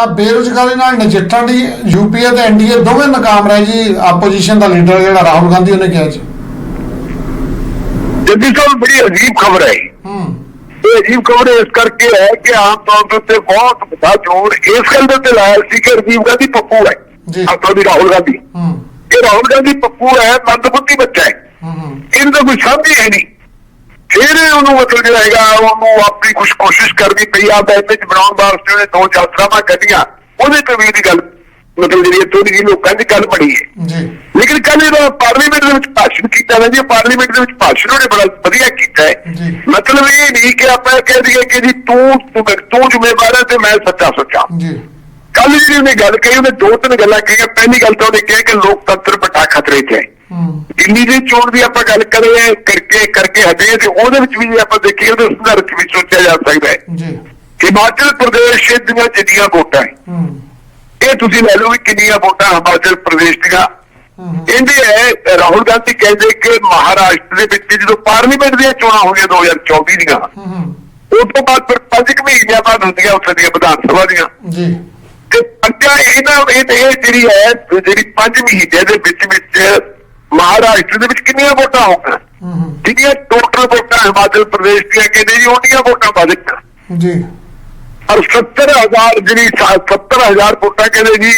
ਆ ਬੇਰੁਜ਼ਗਾਰੀ ਨਾਲ ਨਜਿੱਠਣ ਦੀ ਯੂਪੀਏ ਤੇ ਐਨਡੀਏ ਦੋਵੇਂ ਨਾਕਾਮ ਰਹੇ ਜੀ ਆਪੋਜੀਸ਼ਨ ਦਾ ਲੀਡਰ ਜਿਹੜਾ ਰਾਹੁਲ ਗਾਂਧੀ ਉਹਨੇ ਕਿਹਾ ਜੀ। ਜੱਦੀ ਸਾਹਿਬ ਬੜੀ ਅਜੀਬ ਖਬਰ ਹੈ। ਹੂੰ। ਇਹ ਅਜੀਬ ਖਬਰ ਇਸ ਕਰਕੇ ਹੈ ਕਿ ਆਮ ਤੌਰ ਦੇ ਉੱਤੇ ਬਹੁਤ ਵੱਡਾ ਜ਼ੋਰ ਇਸ ਗੱਲ ਦੇ ਉੱਤੇ ਲਾਇਆ ਸੀ ਕਿ ਰਾਜੀਵ ਗਾਂਧੀ ਪੱਪੂ ਹੈ ਜੀ। ਆਪਣਾ ਰਾਹੁਲ ਗਾਂਧੀ। ਹੂੰ। ਇਹ ਰਾਹੁਲ ਗਾਂਧੀ ਪੱਪੂ ਹੈ ਮੰਦਬੁੱਧੀ ਬੱਚਾ ਹੈ। ਹੂੰ ਹੂੰ। ਇਹਨੂੰ ਤਾਂ ਕੋਈ ਸਮਝ ਹੀ ਹੈ ਨਹੀਂ। ਫਿਰ ਉਹਨੂੰ ਮਤਲਬ ਜਿਹੜਾ ਹੈਗਾ ਉਹਨੂੰ ਆਪਣੀ ਕੁਝ ਕੋਸ਼ਿਸ਼ ਕਰਨੀ ਪਈ ਆ ਇਮੇਜ ਬਣਾਉਣ ਵਾਸਤੇ ਉਹਨੇ ਦੋ ਯਾਤਰਾਵਾਂ ਕੱਢੀਆਂ। ਉਹਦੇ ਤੇ ਵੀ ਦੀ ਗੱਲ ਮਤਲਬ ਜਿਹੜੀ ਥੋੜੀ ਜਿਹੀ ਲੋਕਾਂ ਦੀ ਗੱਲ ਬਣੀ ਹੈ। ਜੀ। ਲੇਕਿਨ ਕੱਲ ਇਹਦਾ ਪਾਰਲੀਮੈਂਟ ਦੇ ਵਿੱਚ ਭਾਸ਼ਣ ਕੀਤਾ ਨਾ ਜੀ ਪਾਰਲੀਮੈਂਟ ਦੇ ਵਿੱਚ ਭਾਸ਼ਣ ਉਹਨੇ ਬੜਾ ਵਧੀਆ ਕੀਤਾ ਹੈ। ਮਤਲਬ ਇਹ ਨਹੀਂ ਕਿ ਆਪਾਂ ਕਹਿ ਦਈਏ ਕਿ ਜੀ ਤੂੰ ਤੂੰ ਤੂੰ ਜ਼ਿੰਮੇਵਾਰ ਹੈ ਤੇ ਮੈਂ ਸੱਚਾ ਸੱਚਾ। ਜੀ। ਕੱਲ ਜਿਹੜੀ ਉਹਨੇ ਗੱਲ ਕਹੀ ਉਹਨੇ ਦੋ ਤਿੰਨ ਗੱਲਾਂ ਕਹੀਆਂ। ਪਹਿਲੀ ਗੱਲ ਤਾਂ ਉਹਨੇ ਕਿਹਾ ਕਿ ਲੋਕਤੰਤਰ ਵੱਡਾ ਖਤਰੇ 'ਚ ਹੂੰ ਦਿੱਲੀ ਦੀ ਚੋਣ ਦੀ ਆਪਾਂ ਗੱਲ ਕਰੀਏ ਕਰਕੇ ਕਰਕੇ ਹਟੇ ਤੇ ਉਹਦੇ ਵਿੱਚ ਵੀ ਆਪਾਂ ਦੇਖੀਏ ਉਹਦੇ ਸੁਧਾਰ ਵਿੱਚ ਵੀ ਸੋਚਿਆ ਜਾ ਸਕਦਾ ਹੈ। ਜੀ। ਹਿਮਾਚਲ ਪ੍ਰਦੇਸ਼ ਦੀਆਂ ਜਿੰਨੀਆਂ ਵੋਟਾਂ ਇਹ ਤੁਸੀਂ ਲੈ ਲਓ ਵੀ ਕਿੰਨੀਆਂ ਵੋਟਾਂ ਹਿਮਾਚਲ ਪ੍ਰਦੇਸ਼ ਦੀਆਂ। ਕਹਿੰਦੇ ਹੈ। ਰਾਹੁਲ ਗਾਂਧੀ ਕਹਿੰਦੇ ਕਿ ਮਹਾਰਾਸ਼ਟਰ ਦੇ ਵਿੱਚ ਜਦੋਂ ਪਾਰਲੀਮੈਂਟ ਦੀਆਂ ਚੋਣਾਂ ਹੋਈਆਂ 2024 ਦੀਆਂ ਉਸ ਤੋਂ ਬਾਅਦ ਫਿਰ ਪੰਜ ਕੁ ਮਹੀਨਿਆਂ ਬਾਅਦ ਹੁੰਦੀਆਂ ਉੱਥੇ ਦੀਆਂ ਵਿਧਾਨ ਸਭਾ ਦੀਆਂ। ਜੀ। ਤੇ ਪੰਜਾਂ ਇਹਨਾਂ ਇਹ ਤੇ ਇਹ ਜਿਹੜੀ ਹੈ ਜਿਹੜੀ ਪੰਜ ਮਹੀਨੇ ਦੇ ਵਿੱਚ ਵਿੱਚ ਮਹਾਰਾਸ਼ਟਰ ਦੇ ਵਿੱਚ ਕਿੰਨੀਆਂ ਵੋਟਾਂ ਹੋਣਗੀਆਂ ਹੂੰ ਹੂੰ। ਟੋਟਲ ਵੋਟਾਂ ਹਿਮਾਚਲ ਪ੍ਰਦੇਸ਼ ਦੀਆਂ ਕਹਿੰਦੇ ਜੀ ਉਹਨੀਆਂ ਵੋਟਾਂ ਵਧੀਆਂ ਜੀ। ਔਰ 70000 ਜਿਹੜੀ 70000 ਵੋਟਾਂ ਕਹਿੰਦੇ ਜੀ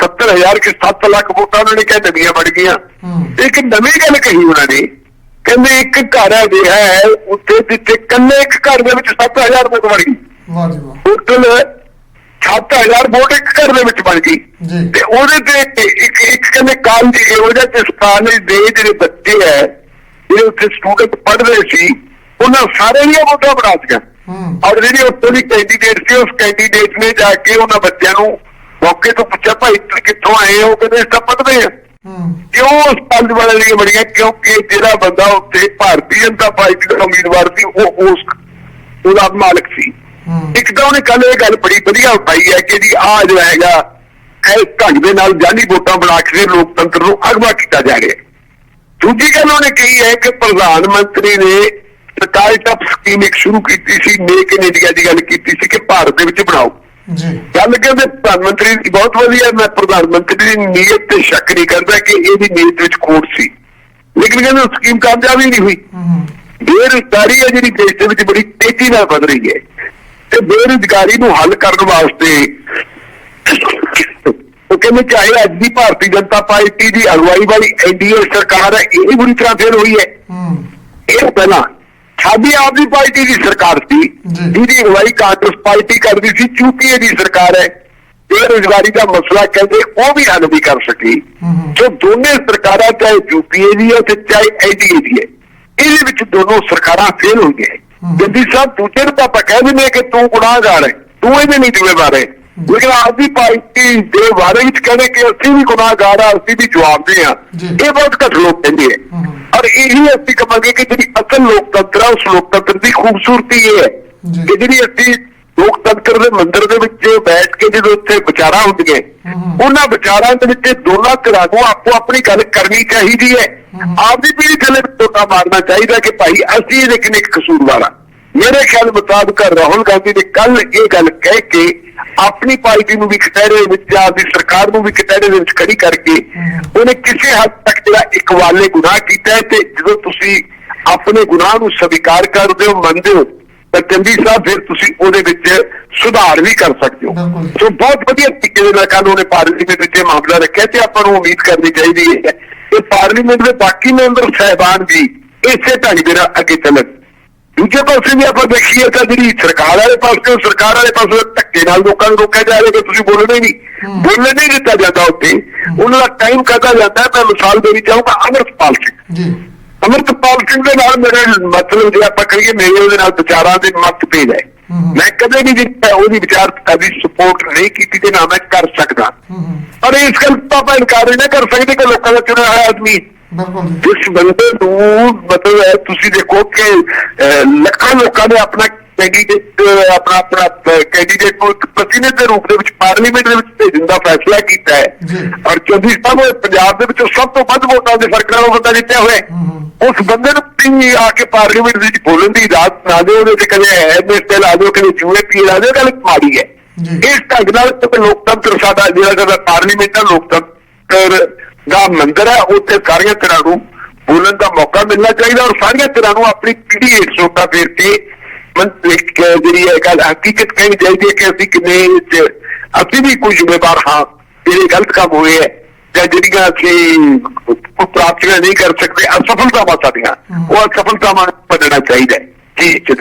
70000 ਕਿ 7 ਲੱਖ ਵੋਟਾਂ ਉਹਨਾਂ ਨੇ ਕਹਿੰਦੇ ਨਵੀਆਂ ਬਣ ਗਈਆਂ। ਇੱਕ ਨਵੀਂ ਗੱਲ ਕਹੀ ਉਹਨਾਂ ਨੇ ਕਹਿੰਦੇ ਇੱਕ ਘਰ ਹੈ ਜਿਹੜਾ ਹੈ ਉੱਥੇ ਜਿੱਥੇ ਕੱਲੇ ਇੱਕ ਘਰ ਦੇ ਵਿੱਚ 7000 ਵੋਟ ਬਣ ਗਈ। ਵਾਹ ਜੀ ਵਾਹ। ਟੋਟਲ 7000 ਵੋਟ ਇੱਕ ਘਰ ਦੇ ਵਿੱਚ ਬਣ ਗਈ। ਤੇ ਉਹਦੇ ਤੇ ਇੱਕ ਇੱਕ ਕਹਿੰਦੇ ਕਾਲਜ ਇਹੋ ਜਿਹਾ ਕਾਲਜ ਦੇ ਜਿਹੜੇ ਬੱਚੇ ਹੈ ਜਿਹੜੇ ਉੱਥੇ ਸਟੂਡੈਂਟ ਪੜ੍ਹਦੇ ਸੀ ਉਹਨਾਂ ਸਾਰਿਆਂ ਦੀਆਂ ਵੋਟਾਂ ਬਣਾ ਦਿੱਤੀਆਂ। ਔਰ ਜਿਹੜੀ ਉੱਥੋਂ ਦੀ ਕੈਂਡੀਡੇਟ ਸੀ ਉਸ ਕੈਂਡੀਡੇਟ ਨੇ ਜਾ ਕੇ ਉਹਨਾਂ ਬੱਚਿਆਂ ਨੂੰ ਮੌਕੇ ਤੋਂ ਪੁੱਛਿਆ ਭਾਈ ਤੁਸੀਂ ਕਿੱਥੋਂ ਆਏ ਹੋ? ਕਹਿੰਦੇ ਇਸ ਤਾਂ ਪੜ੍ਹਦੇ ਆ ਕਿਉਂ ਉਸ ਕਾਲਜ ਵਾਲੇ ਦੀਆਂ ਬੜੀਆਂ? ਕਿਉਂਕਿ ਜਿਹੜਾ ਬੰਦਾ ਉੱਥੇ ਭਾਰਤੀ ਜਨਤਾ ਪਾਰਟੀ ਦਾ ਉਮੀਦਵਾਰ ਸੀ ਉਹ ਉਸ ਉਹਦਾ ਮਾਲਕ ਸੀ। ਇੱਕ ਤਾਂ ਉਹਨੇ ਕੱਲ ਇਹ ਗੱਲ ਬੜੀ ਵਧੀਆ ਉਠਾਈ ਹੈ ਕਿ ਜੀ ਆ ਜੋ ਹੈਗਾ ਇਸ ਢੰਗ ਦੇ ਨਾਲ ਜਾਲੀ ਵੋਟਾਂ ਬਣਾ ਕੇ ਲੋਕਤੰਤਰ ਨੂੰ ਅਗਵਾ ਕੀਤਾ ਜਾ ਰਿਹਾ। ਦੂਜੀ ਗੱਲ ਉਹਨੇ ਕਹੀ ਹੈ ਕਿ ਪ੍ਰਧਾਨ ਮੰਤਰੀ ਨੇ ਸਟਾਰਟਅਪ ਸਕੀਮ ਇੱਕ ਸ਼ੁਰੂ ਕੀਤੀ ਸੀ ਮੇਕ ਇਨ ਇੰਡੀਆ ਦੀ ਗੱਲ ਕੀਤੀ ਸੀ ਕਿ ਭਾਰਤ ਦੇ ਵਿੱਚ ਬਣਾਓ। ਜੀ। ਗੱਲ ਕਹਿੰਦੇ ਪ੍ਰਧਾਨ ਮੰਤਰੀ ਦੀ ਬਹੁਤ ਵਧੀਆ ਮੈਂ ਪ੍ਰਧਾਨ ਮੰਤਰੀ ਦੀ ਨੀਅਤ ਤੇ ਸ਼ੱਕ ਨਹੀਂ ਕਰਦਾ ਕਿ ਇਹਦੀ ਨੀਅਤ ਵਿੱਚ ਖੋਟ ਸੀ। ਲੇਕਿਨ ਕਹਿੰਦੇ ਸਕੀਮ ਕਾਮਯਾਬ ਹੀ ਨਹੀਂ ਹੋਈ। ਬੇਰੁਜ਼ਗਾਰੀ ਹੈ ਜਿਹੜੀ ਦੇਸ਼ ਦੇ ਵਿੱਚ ਬੜੀ ਤੇਜ਼ੀ ਨਾਲ ਵਧ ਰਹੀ ਹੈ। ਤੇ ਬੇਰੁਜ਼ਗਾਰੀ ਨੂੰ ਹੱਲ ਕਰਨ ਵਾਸਤੇ ਉਹ ਕਹਿੰਦੇ ਚਾਹੇ ਅੱਜ ਦੀ ਭਾਰਤੀ ਜਨਤਾ ਪਾਰਟੀ ਦੀ ਅਗਵਾਈ ਵਾਲੀ ਐਨਡੀਏ ਸਰਕਾਰ ਹੈ ਇਹ ਵੀ ਬੁਰੀ ਤਰ੍ਹਾਂ ਫੇਲ ਹੋਈ ਹੈ ਇਹ ਪਹਿਲਾਂ ਸਾਡੀ ਆਪ ਦੀ ਪਾਰਟੀ ਦੀ ਸਰਕਾਰ ਸੀ। ਜਿਹਦੀ ਅਗਵਾਈ ਕਾਂਗਰਸ ਪਾਰਟੀ ਕਰਦੀ ਸੀ ਯੂਪੀਏ ਦੀ ਸਰਕਾਰ ਹੈ ਬੇਰੁਜ਼ਗਾਰੀ ਦਾ ਮਸਲਾ ਕਹਿੰਦੇ ਉਹ ਵੀ ਹੱਲ ਨਹੀਂ ਕਰ ਸਕੀ। ਜੋ ਦੋਨੇ ਸਰਕਾਰਾਂ ਚਾਹੇ ਯੂਪੀਏ ਦੀ ਹੈ ਤੇ ਚਾਹੇ ਐਨਡੀਏ ਦੀ ਹੈ ਇਹਦੇ ਵਿੱਚ ਦੋਨੋਂ ਸਰਕਾਰਾਂ ਫੇਲ ਹੋ ਗਈਆਂ। ਜੱਦੀ ਸਾਹਿਬ ਦੂਜੇ ਨੂੰ ਆਪਾਂ ਕਹਿ ਦਿੰਦੇ ਹਾਂ ਕਿ ਤੂੰ ਗੁਨਾਹਗਾਰ ਹੈ ਤੂੰ ਇਹਦੇ ਨਹੀਂ ਜ਼ਿੰਮੇਵਾਰ ਹੈ ਲੇਕਿਨ ਆਪ ਦੀ ਪਾਰਟੀ ਦੇ ਬਾਰੇ ਵਿੱਚ ਕਹਿੰਦੇ ਕਿ ਅਸੀਂ ਵੀ ਗੁਨਾਹਗਾਰ ਆ ਅਸੀਂ ਵੀ ਜਵਾਬਦੇ ਆ ਜੀ। ਇਹ ਬਹੁਤ ਘੱਟ ਲੋਕ ਕਹਿੰਦੇ ਆ ਹੂੰ। ਔਰ ਇਹੀ ਅਸੀਂ ਕਹਾਂਗੇ ਕਿ ਜਿਹੜੀ ਅਸਲ ਲੋਕਤੰਤਰ ਹੈ ਉਸ ਲੋਕਤੰਤਰ ਦੀ ਖੂਬਸੂਰਤੀ ਇਹ ਹੈ। ਕਿ ਜਿਹੜੀ ਅਸੀਂ ਲੋਕਤੰਤਰ ਦੇ ਮੰਦਰ ਦੇ ਵਿੱਚ ਬੈਠ ਕੇ ਜਦੋਂ ਉੱਥੇ ਵਿਚਾਰਾਂ ਹੁੰਦੀਆਂ। ਉਹਨਾਂ ਵਿਚਾਰਾਂ ਦੇ ਵਿੱਚ ਦੋਨਾਂ ਧਿਰਾਂ ਨੂੰ ਆਪੋ ਆਪਣੀ ਗੱਲ ਕਰਨੀ ਚਾਹੀਦੀ ਹੈ। ਆਪਦੀ ਪੀੜ੍ਹੀ ਥੱਲੇ ਟੋਟਾ ਮਾਰਨਾ ਚਾਹੀਦਾ ਕਿ ਭਾਈ ਅਸੀਂ ਇਹਦੇ ਕਿੰਨੇ ਕੁ ਕਸੂਰਵਾਰ ਆ ਮੇਰੇ ਖਿਆਲ ਮੁਤਾਬਕ ਰਾਹੁਲ ਗਾਂਧੀ ਨੇ ਕੱਲ ਇਹ ਗੱਲ ਕਹਿ ਕੇ ਆਪਣੀ ਪਾਰਟੀ ਨੂੰ ਵੀ ਕਟਹਿਰੇ ਵਿੱਚ ਆਪਦੀ ਸਰਕਾਰ ਨੂੰ ਵੀ ਕਟਹਿਰੇ ਦੇ ਵਿੱਚ ਖੜੀ ਕਰਕੇ। ਉਹਨੇ ਕਿਸੇ ਹੱਦ ਤੱਕ ਜਿਹੜਾ ਇੱਕ ਵਾਲੇ ਗੁਨਾਹ ਕੀਤਾ ਹੈ ਤੇ ਜਦੋਂ ਤੁਸੀਂ ਆਪਣੇ ਗੁਨਾਹ ਨੂੰ ਸਵੀਕਾਰ ਕਰਦੇ ਹੋ ਮੰਨਦੇ ਹੋ ਤਾਂ ਚੰਦੀ ਸਾਹਿਬ ਫਿਰ ਤੁਸੀਂ ਉਹਦੇ ਵਿੱਚ ਸੁਧਾਰ ਵੀ ਕਰ ਸਕਦੇ ਹੋ। ਸੋ ਬਹੁਤ ਵਧੀਆ ਤਰੀਕੇ ਦੇ ਨਾਲ ਕੱਲ ਉਹਨੇ ਪਾਰਲੀਮੈਂਟ ਵਿੱਚ ਇਹ ਮਾਮਲਾ ਰੱਖਿਆ ਤੇ ਆਪਾਂ ਨੂੰ ਉਮੀਦ ਕਰਨੀ ਚਾਹੀਦੀ ਹੈ ਕਿ ਪਾਰਲੀਮੈਂਟ ਦੇ ਬਾਕੀ ਮੈਂਬਰ ਸਹਿਬਾਨ ਵੀ ਇਸੇ ਢੰਗ ਦੇ ਨਾਲ ਅੱਗੇ ਚੱਲਣ ਦੂਜੇ ਪਾਸੇ ਵੀ ਆਪਾਂ ਦੇਖੀਏ ਤਾਂ ਜਿਹੜੀ ਸਰਕਾਰ ਵਾਲੇ ਪਾਸੇ ਸਰਕਾਰ ਵਾਲੇ ਪਾਸੇ ਧੱਕੇ ਨਾਲ ਲੋਕਾਂ ਨੂੰ ਰੋਕਿਆ ਜਾ ਰਿਹਾ ਕਿ ਤੁਸੀਂ ਬੋਲਣਾ ਹੀ ਨਹੀਂ। ਬੋਲਣ ਨਹੀਂ ਦਿੱਤਾ ਜਾਂਦਾ ਉੱਥੇ ਉਹਨਾਂ ਦਾ ਟਾਈਮ ਕਹਦਾ ਜਾਂਦਾ। ਮੈਂ ਮਿਸਾਲ ਦੇਣੀ ਚਾਹੂੰਗਾ ਅਮਰਪਾਲ ਸਿੰਘ ਜੀ ਅਮਰਪਾਲ ਸਿੰਘ ਦੇ ਨਾਲ ਮੇਰੇ ਮਤਲਬ ਜੇ ਆਪਾਂ ਕਹੀਏ ਮੇਰੇ ਉਹਦੇ ਨਾਲ ਵਿਚਾਰਾਂ ਦੇ ਮਤਭੇਦ ਹੈ। ਮੈਂ ਕਦੇ ਵੀ ਉਹਦੀ ਵਿਚਾਰ ਦੀ ਸਪੋਰਟ ਨਹੀਂ ਕੀਤੀ ਤੇ ਨਾ ਮੈਂ ਕਰ ਸਕਦਾ। ਪਰ ਇਸ ਗੱਲ ਤੋਂ ਆਪਾਂ ਇਨਕਾਰ ਨਹੀਂ ਕਰ ਸਕਦੇ ਕਿ ਲੋਕਾਂ ਦਾ ਚੁਣਿਆ ਹੋਇਆ ਆਦਮੀ ਜਿਸ ਬੰਦੇ ਨੂੰ ਮਤਲਬ ਤੁਸੀਂ ਦੇਖੋ ਕਿ ਲੱਖਾਂ ਲੋਕਾਂ ਨੇ ਆਪਣਾ ਕੈਂਡੀਡੇਟ ਆਪਣਾ ਆਪਣਾ ਕੈਂਡੀਡੇਟ ਨੂੰ ਇੱਕ ਪ੍ਰਤੀਨਿਧ ਦੇ ਰੂਪ ਦੇ ਵਿੱਚ ਪਾਰਲੀਮੈਂਟ ਦੇ ਵਿੱਚ ਭੇਜਣ ਦਾ ਫੈਸਲਾ ਕੀਤਾ ਹੈ। ਔਰ ਚੌਧਰੀ ਸਾਹਿਬ ਪੰਜਾਬ ਦੇ ਵਿੱਚੋਂ ਸਭ ਤੋਂ ਵੱਧ ਵੋਟਾਂ ਦੇ ਫ਼ਰਕ ਨਾਲ ਬੰਦਾ ਜਿੱਤਿਆ ਹੋਇਆ। ਉਸ ਬੰਦੇ ਨੂੰ ਵੀ ਆ ਕੇ ਪਾਰਲੀਮੈਂਟ ਦੇ ਵਿੱਚ ਬੋਲਣ ਦੀ ਇਜਾਜ਼ਤ ਨਾ ਦਿਓ ਉਹਦੇ ਤੇ ਕਦੇ ਐਮਐਸ ਤੇ ਲਾ ਦਿਓ ਕਦੇ ਯੂਏਪੀ ਲਾ ਦਿਓ ਗੱਲ ਮਾੜੀ ਹੈ। ਇਸ ਢੰਗ ਨਾਲ ਤੇ ਲੋਕਤੰਤਰ ਸਾਡਾ ਜਿਹੜਾ ਸਾਡਾ ਪਾਰਲੀਮੈਂਟ ਦਾ ਲੋਕਤੰਤਰ ਦਾ ਮੰਦਰ ਹੈ ਉੱਥੇ ਸਾਰੀਆਂ ਤਰ੍ਹਾਂ ਨੂੰ ਬੋਲਣ ਦਾ ਮੌਕਾ ਮਿਲਣਾ ਚਾਹੀਦਾ ਔਰ ਸਾਰੀਆਂ ਤਰ੍ਹਾਂ ਨੂੰ ਆਪਣੀ ਪੀੜੀ ਹੇਠ ਸੋਤਾ ਫੇਰ ਕੇ ਇੱਕ ਜਿਹੜੀ ਹੈ ਗੱਲ ਹਕੀਕਤ ਕਹਿਣੀ ਚਾਹੀਦੀ ਹੈ ਕਿ ਅਸੀਂ ਕਿੰਨੇ ਅਸੀਂ ਵੀ ਕੋਈ ਜ਼ਿੰਮੇਵਾਰ ਹਾਂ ਜਿਹੜੇ ਗਲਤ ਕੰਮ ਹੋਏ ਹੈ ਜਾਂ ਜਿਹੜੀਆਂ ਅਸੀਂ ਪ੍ਰਾਪਤੀਆਂ ਨਹੀਂ ਕਰ ਸਕਦੇ ਅਸਫਲਤਾਵਾਂ ਸਾਡੀਆਂ ਉਹ ਅਸਫਲਤਾਵਾਂ ਨੂੰ ਮੰਨਣਾ ਚਾਹੀਦਾ ਹੈ ਜੀ ਜਦੀ